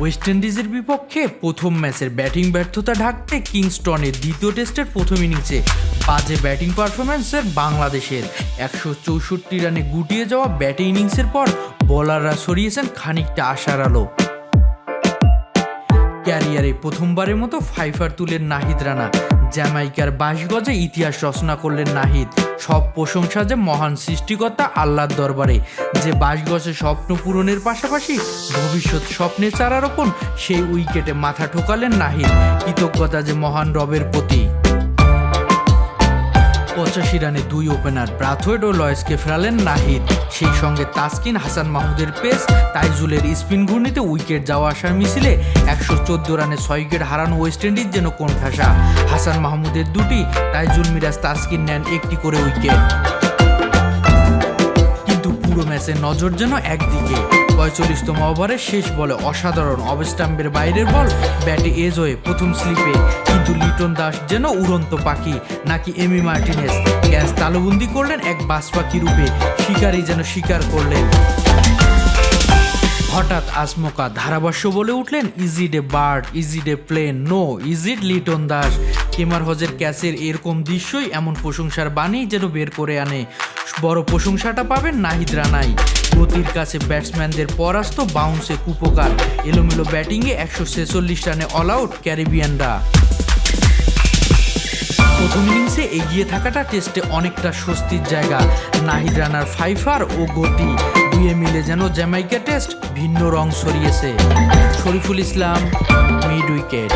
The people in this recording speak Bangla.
ওয়েস্ট ইন্ডিজের বিপক্ষে প্রথম ম্যাচের ব্যাটিং ব্যর্থতা ঢাকতে কিংস্টনের দ্বিতীয় টেস্টের প্রথম ইনিংসে বাজে ব্যাটিং পারফরম্যান্সের বাংলাদেশের একশো চৌষট্টি রানে গুটিয়ে যাওয়া ব্যাটিং ইনিংসের পর বলাররা সরিয়েছেন খানিকটা আশার আলো। ক্যারিয়ারে প্রথমবারের মতো ফাইফার তুলেন নাহিদ রানা। জ্যামাইকার বাইশ গজে ইতিহাস রচনা করলেন নাহিদ। সব প্রশংসা যে মহান সৃষ্টিকর্তা আল্লাহর দরবারে। যে বাইশ গজে স্বপ্ন পূরণের পাশাপাশি ভবিষ্যৎ স্বপ্নে চারা রোপণ সেই উইকেটে মাথা ঠোকালেন নাহিদ। কৃতজ্ঞতা যে মহান রবের প্রতি পঁচাশি রানে দুই ওপেনার ব্রাথওয়েড ও লয়েসকে ফেরালেন নাহিদ। সেই সঙ্গে তাসকিন হাসান মাহমুদের পেস, তাইজুলের স্পিন ঘূর্ণিতে উইকেট যাওয়া আসার মিছিলে একশো চোদ্দ রানে ছয় উইকেট হারানো ওয়েস্ট ইন্ডিজ যেন কোণঠাসা। হাসান মাহমুদের দুটি, তাইজুল মিরাজ তাসকিন নেন একটি করে উইকেট। পুরো ম্যাচে নজর যেন একদিকে। পঁয়তাল্লিশতম ওভারের শেষ বলে অসাধারণ অবস্টাম্পের বাইরের বল ব্যাটে এজ হয়ে প্রথম স্লিপে কিন্তু লিটন দাস যেন উড়ন্ত পাখি নাকি এমি মার্টিনেস। গ্যাস তালুবন্দি করলেন এক বাস পাখি রূপে, শিকারই যেন শিকার করলেন। হঠাৎ আসমোকা ধারাভাষ্য বলে উঠলেন is it the bird is it the plane no is it Liton Das? Kemar হজের ক্যাচের এরকম দৃশ্যই এমন প্রশংসার বাণী যেন বের করে আনে। বড় প্রশংসাটা পাবেন নাহিদ রানাই। গতির কাছে ব্যাটসম্যানদের পরাস্ত বাউন্সে কুপোকার। এলোমেলো ব্যাটিংয়ে একশো ছেচল্লিশ রানে অল আউট ক্যারিবিয়ানরা। প্রথম ইনিংসে এগিয়ে থাকাটা টেস্টে অনেকটা স্বস্তির জায়গা। নাহিদ রানার ফাইফার ও গতি। দুয়ে মিলে যেন জ্যামাইকা টেস্ট ভিন্ন রং সরিয়েছে শরীফুল ইসলাম মিড উইকেট